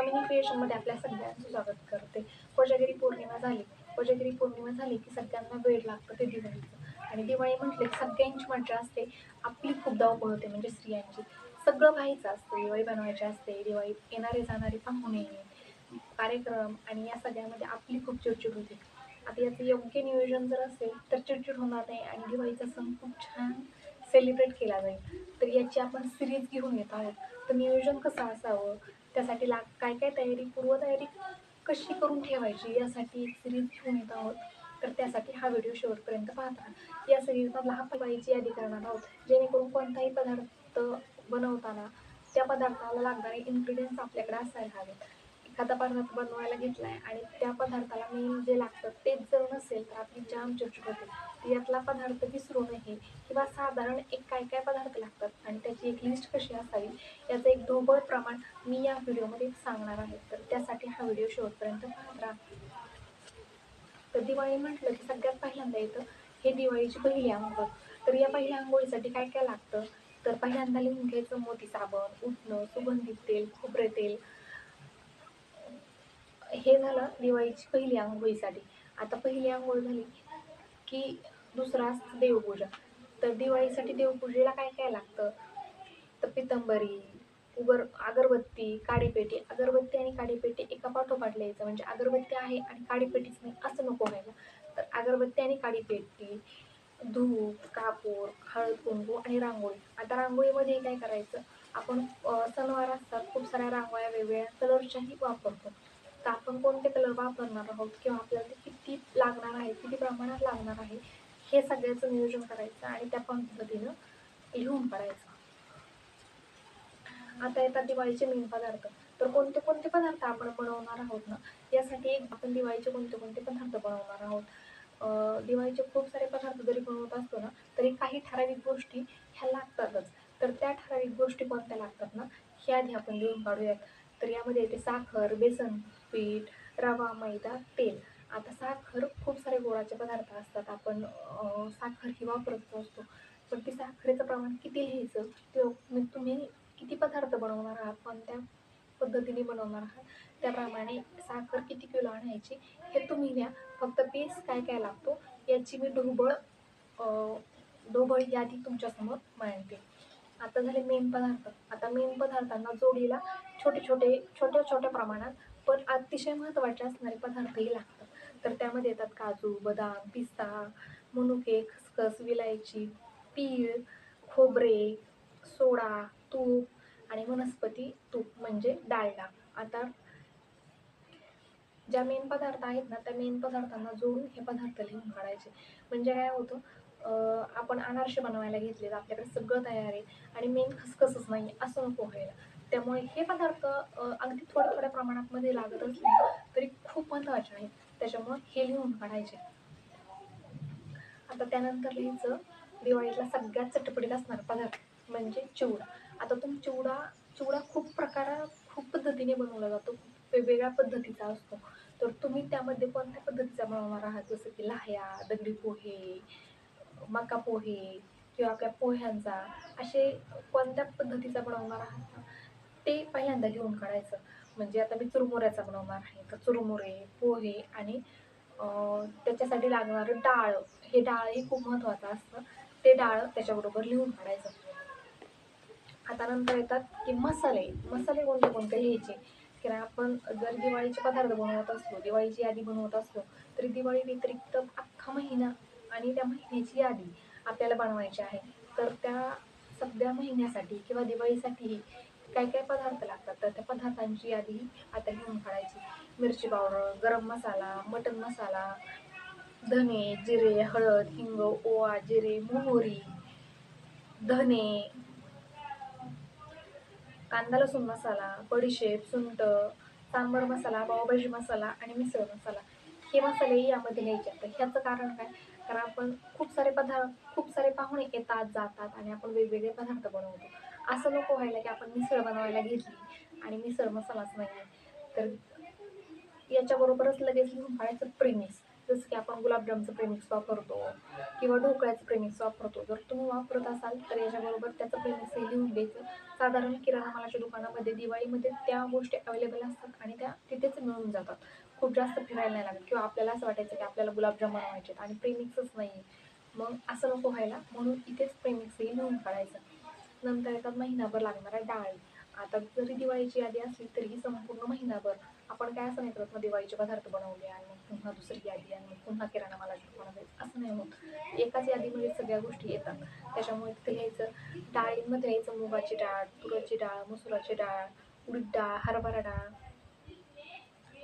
स्वामिनी क्रिएशनमध्ये आपल्या सगळ्यांचं स्वागत करते. कोजागिरी पौर्णिमा झाली. कोजागिरी पौर्णिमा झाली की सगळ्यांना वेळ लागतं ते दिवाळीचं. आणि दिवाळी म्हटले सगळ्यांची मजा असते. आपली खूप धावपळ होते म्हणजे स्त्रियांची. सगळं व्हायचं असतं. दिवाळी बनवायची असते. दिवाळी येणारे जाणारे पाहुणे कार्यक्रम आणि या सगळ्यामध्ये आपली खूप चिडचिड होते. आता याचं योग्य नियोजन जर असेल तर चिडचिड होणार नाही आणि दिवाळीचा सण खूप छान सेलिब्रेट केला जाईल. तर याची आपण सिरीज घेऊन येत आहोत. तर नियोजन कसं असावं? त्यासाठी लाग काय काय तयारी पूर्वतयारी कशी करून ठेवायची यासाठी एक सिरीज घेऊन येत आहोत. तर त्यासाठी हा व्हिडिओ शेवटपर्यंत पाहता. या सिरीजमधला लहान पाहिजे यादी करणार आहोत. जेणेकरून कोणताही पदार्थ बनवताना त्या पदार्थाला लागणारे इन्ग्रेडियंट्स आपल्याकडे असायला हवेत. एखादा पदार्थ बनवायला घेतला आहे आणि त्या पदार्थाला मेन जे लागतं तेच जर नसेल तर आपली जाम चिडचिड होते. यातला पदार्थ विसरू नये किंवा साधारण एक काय काय पदार्थ लागतात आणि त्याची एक लिस्ट कशी असावी याचं एक ढोबळ प्रमाण मी या व्हिडिओमध्ये सांगणार आहे. तर त्यासाठी हा व्हिडिओ शेवटपर्यंत पाहत राहा. तर दिवाळी म्हटलं की सगळ्यात पहिल्यांदा येतं हे दिवाळीची पहिली आंघोळ. तर या पहिल्या आंघोळीसाठी काय काय लागतं? तर पहिल्यांदा लिहून घ्यायचं मोती साबण उठणं सुगंधित तेल खोबरे तेल हे झालं दिवाळीची पहिली आंघोळीसाठी. आता पहिली आंघोळ झाली की दुसरा असतं देवपूजा. तर दिवाळीसाठी देवपूजेला काय काय लागतं? तर पितंबरी उगर अगरबत्ती काडीपेटी. अगरबत्ती आणि काडीपेटी एका पाठोपाठ लिहायचं. म्हणजे अगरबत्ती आहे आणि काडीपेटीच नाही असं नको व्हायला. तर अगरबत्ती आणि काडीपेटी धूप कापूर हळद कुंकू आणि रांगोळी. आता रांगोळीमध्ये काय करायचं? आपण सणवार असतात खूप साऱ्या रांगोळ्या वेगवेगळ्या कलरच्याही वापरतो. आपण कोणते कलर वापरणार आहोत? किंवा आपल्याला ते किती लागणार आहे? किती प्रमाणात लागणार आहे? हे सगळ्याचं नियोजन करायचं आणि त्या पद्धतीनं लिहून काढायचं आता येतात दिवाळीचे मेन पदार्थ. तर कोणते कोणते पदार्थ आपण बनवणार आहोत ना? यासाठी एक आपण दिवाळीचे कोणते कोणते पदार्थ बनवणार आहोत? दिवाळीचे खूप सारे पदार्थ जरी बनवत असतो ना तरी काही ठराविक गोष्टी ह्या लागतातच. तर त्या ठराविक गोष्टी कोणत्या लागतात ना? हे आधी आपण लिहून काढूयात. तर यामध्ये येते साखर बेसन पीठ रवा मैदा तेल. आता साखर खूप सारे गोडाचे पदार्थ असतात. आपण साखर ही वापरत असतो. पण ती साखरेचं प्रमाण किती लिहायचं? ते म्हणजे मी तुम्ही किती पदार्थ बनवणार आहात? कोणत्या पद्धतीने बनवणार आहात? त्याप्रमाणे साखर किती किलो आणायची हे तुम्ही लिहा फक्त पीस काय काय लागतो याची मी ढोबळ ढोबळ यादी तुमच्यासमोर मांडते. आता झाले मेन पदार्थ. आता मेन पदार्थांना जोडीला छोटे छोटे छोट्या छोट्या प्रमाणात पण अतिशय महत्त्वाचे असणारे पदार्थही लागतात. तर त्यामध्ये येतात काजू बदाम पिस्ता मनुके खसखस विलायची तीळ खोबरे सोडा तूप आणि वनस्पती तूप म्हणजे डाळडा आता ज्या मेन पदार्थ आहेत ना त्या मेन पदार्थांना जोडून हे पदार्थ लिहून काढायचे. म्हणजे काय होतं आपण अनारसे बनवायला घेतले तर आपल्याकडे सगळं तयार आहे आणि मेन खसखसच नाही असं नको व्हायला. त्यामुळे हे पदार्थ अगदी थोड्या थोड्या प्रमाणात मध्ये लागत असले तरी खूप महत्त्वाचे आहेत त्याच्यामुळे हे लिहून काढायचे. आता त्यानंतर लिहायचं दिवाळीला सगळ्यात चटपटीला असणारा पदार्थ म्हणजे चिवडा. आता तुम्ही चिवडा चिवडा खूप प्रकार खूप पद्धतीने बनवला जातो. वेगवेगळ्या पद्धतीचा असतो. तर तुम्ही त्यामध्ये कोणत्या पद्धतीचा बनवणार आहात? जसं की लाह्या दगडी पोहे मका पोहे किंवा आपल्या पोह्यांचा असे कोणत्या पद्धतीचा बनवणार आहात? ते पहिल्यांदा लिहून काढायचं. म्हणजे आता मी चुरमुऱ्याचा बनवणार आहे. तर चुरमुरे पोहे आणि त्याच्यासाठी लागणारं डाळ. हे डाळही खूप महत्त्वाचं असतं. ते डाळ त्याच्याबरोबर लिहून काढायचं. आता नंतर येतात की मसाले. मसाले कोणते कोणते लिहायचे? कारण आपण जर दिवाळीचे पदार्थ बनवत असलो दिवाळीची यादी बनवत असलो तरी दिवाळी व्यतिरिक्त अख्खा महिना आणि त्या महिन्याची यादी आपल्याला बनवायची आहे. तर त्या सगळ्या महिन्यासाठी किंवा दिवाळीसाठीही काय काय पदार्थ लागतात? तर त्या पदार्थांची यादी आता घेऊन काढायची. मिरची पावडर गरम मसाला मटन मसाला धने जिरे हळद हिंग ओवा जिरे मोहरी धने कांदा लसूण मसाला बडीशेप सुंट सांबर मसाला पावभाजी मसाला आणि मिसळ मसाला. हे मसाले यामध्ये घ्यायचे तर ह्याचं कारण काय? कारण आपण खूप सारे पदार्थ खूप सारे पाहुणे येतात जातात आणि आपण वेगवेगळे पदार्थ बनवतो. असं नको व्हायला की आपण मिसळ बनवायला घेतली आणि मिसळ मसालाच नाही तर याच्याबरोबरच लगेच लिहून काढायचं प्रेमिक्स जसं की आपण गुलाबजामचं प्रेमिक्स वापरतो किंवा ढोकळ्याचं प्रेमिक्स वापरतो. जर तुम्ही वापरत असाल तर याच्याबरोबर त्याचं प्रेमिक्सही लिहून द्यायचं. साधारण किराणा मालाच्या दुकानामध्ये दिवाळीमध्ये त्या गोष्टी अवेलेबल असतात आणि त्या तिथेच मिळून जातात. खूप जास्त फिरायला नाही लागत किंवा आपल्याला असं वाटायचं की आपल्याला गुलाबजाम बनवायचे आणि प्रेमिक्सच नाही आहे मग असं नको व्हायला. म्हणून इथेच प्रेमिक्सही लिहून काढायचं. नंतर येतात महिनाभर लागणाऱ्या डाळी. आता जरी दिवाळीची यादी असली तरीही संपूर्ण महिनाभर आपण काय असं नाही करत मग दिवाळीचे पदार्थ बनवले आणि मग पुन्हा दुसरी यादी आणि मग पुन्हा किराणा मला दुकानात जायचं असं नाही होत. एकाच यादीमध्ये सगळ्या गोष्टी येतात. त्याच्यामुळे तिथे घ्यायचं डाळींमध्ये घ्यायचं मुगाची डाळ तुराची डाळ मसुराची डाळ उडीद डाळ हरभरा डाळ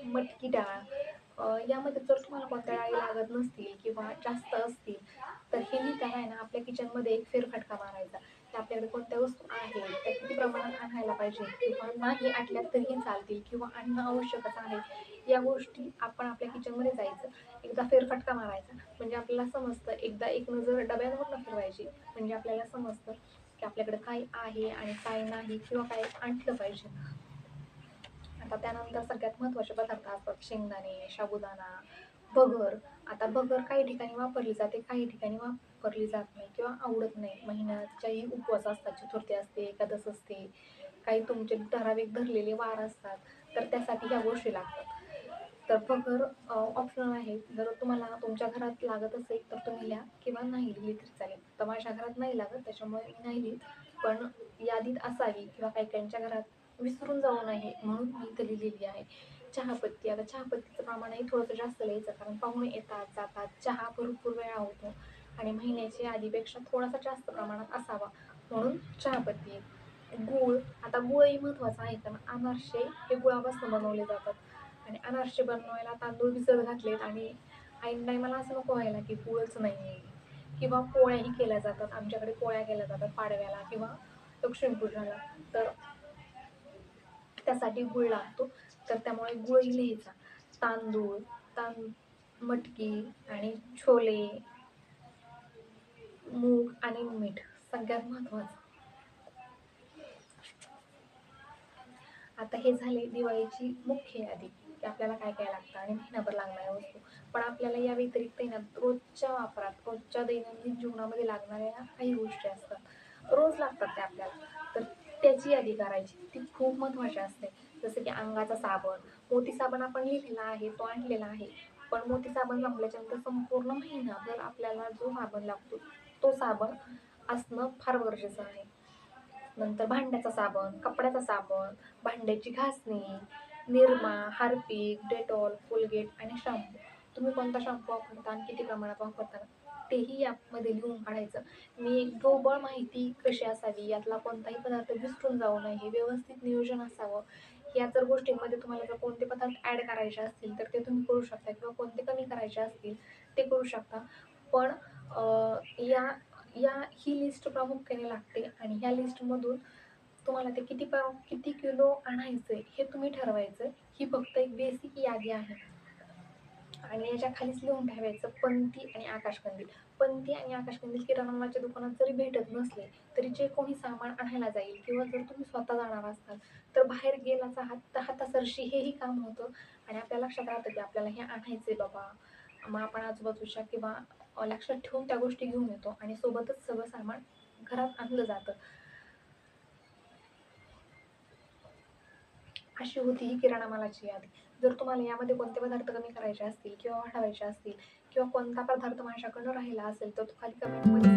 मटकी डाळ यामध्ये जर तुम्हाला कोणत्या डाळी लागत नसतील किंवा जास्त असतील तर हे लिहिताना आहे ना आपल्या किचनमध्ये एक फेरफटका मारायचा. की आपल्याकडे कोणत्या वस्तू आहेत त्या किती प्रमाणात आणायला पाहिजे किंवा नाही आणल्या तरीही चालतील किंवा आणणं आवश्यकच आहे या गोष्टी आपण आपल्या किचनमध्ये जायचं एकदा फेरफटका मारायचा. म्हणजे आपल्याला समजतं एकदा एक नजर डब्यांवर फिरवायची. म्हणजे आपल्याला समजतं की आपल्याकडे काय आहे आणि काय नाही किंवा काय आणलं पाहिजे. आता त्यानंतर सगळ्यात महत्त्वाचे पदार्थ असतात शेंगदाणे साबुदाणा भगर आता भगर काही ठिकाणी वापरली जाते काही ठिकाणी वापरली जात नाही किंवा आवडत नाही. महिन्याच्याही उपवास असतात चतुर्थी असते एकादश असते. काही तुमचे ठराविक धरलेले वार असतात तर त्यासाठी ह्या गोष्टी लागतात. तर भगर ऑप्शनल आहे. जर तुम्हाला तुमच्या घरात लागत असेल तर तुम्ही लिहा किंवा नाही लिहिली तरी चालेल. तर माझ्या घरात नाही लागत त्याच्यामुळे मी नाही लिहित. पण यादीत असावी किंवा काही काहींच्या घरात विसरून जाऊ नये म्हणून मी इथं लिहिलेली आहे. चहापत्ती. आता चहापत्तीचं प्रमाणही थोडंसं जास्त लिहायचं कारण पाहुणे येतात जातात चहा भरपूर वेळा होतो आणि महिन्याच्या आधीपेक्षा थोडासा जास्त प्रमाणात असावा म्हणून चहापत्ती गूळ आता गुळही महत्त्वाचा आहे कारण अनारसे हे गुळापासून बनवले जातात आणि अनारसे बनवायला तांदूळ भिजत घातलेत आणि ऐन मला असं नको व्हायला की गुळच नाही आहे किंवा पोळ्याही केल्या जातात आमच्याकडे पोळ्या केल्या जातात पाडव्याला किंवा लक्ष्मीपूजनाला तर त्यासाठी गुळ लागतो. तर त्यामुळे गुळ लिहायचा तांदूळ तां मटकी आणि छोले मूग आणि मीठ सगळ्यात महत्त्वाचं आता हे झाले दिवाळीची मुख्य यादी की आपल्याला काय काय लागतं आणि महिनाभर लागणाऱ्या वस्तू. पण आपल्याला या व्यतिरिक्त ना रोजच्या वापरात रोजच्या दैनंदिन जीवनामध्ये लागणाऱ्या काही गोष्टी असतात. रोज लागतात त्या आपल्याला. तर त्याची यादी करायची ती खूप महत्त्वाची असते. जसं की अंगाचा साबण मोती साबण आपण लिहिलेला आहे तो आणलेला आहे. पण मोती साबण लावल्याच्यानंतर संपूर्ण महिनाभर आपल्याला जो साबण लागतो तो साबण असणं फार गरजेचं आहे. नंतर भांड्याचा साबण कपड्याचा साबण भांड्याची घासणी निरमा हार्पिक डेटॉल कोलगेट आणि शॅम्पू. तुम्ही कोणता शॅम्पू वापरता आणि किती प्रमाणात वापरता तेही यामध्ये लिहून काढायचं. मी एक ढोबळ माहिती कशी असावी यातला कोणताही पदार्थ विसरून जाऊ नये हे व्यवस्थित नियोजन असावं. या जर गोष्टींमध्ये तुम्हाला जर कोणते पदार्थ ॲड करायचे असतील तर ते तुम्ही करू शकता किंवा कोणते कमी करायचे असतील ते करू शकता. पण या या ही लिस्ट प्रामुख्याने लागते आणि ह्या लिस्टमधून तुम्हाला ते किती प्र किती किलो आणायचं आहे हे तुम्ही ठरवायचं ही फक्त एक बेसिक यादी आहे. आणि याच्या खालीच लिहून ठेवायचं पंती आणि आकाशकंदील. पंती आणि आकाशकंदील किराणामालाच्या दुकानात जरी भेटत नसले तरी जे कोणी सामान आणायला जाईल किंवा जर तुम्ही स्वतः जाणार असाल तर बाहेर गेलाचा हात हातासरशी हेही काम होतं. आणि आपल्या लक्षात राहतं की आपल्याला हे आणायचं आहे बाबा. मग आपण आजूबाजूच्या किंवा लक्षात ठेवून त्या गोष्टी घेऊन येतो आणि सोबतच सगळं सामान घरात आणलं जातं. अशी होती ही किराणा मालाची यादी. जर तुम्हाला यामध्ये कोणते पदार्थ कमी करायचे असतील किंवा वाढवायचे असतील किंवा कोणता पदार्थ माझ्याकडनं राहिला असेल तर तो खाली कमेंटमध्ये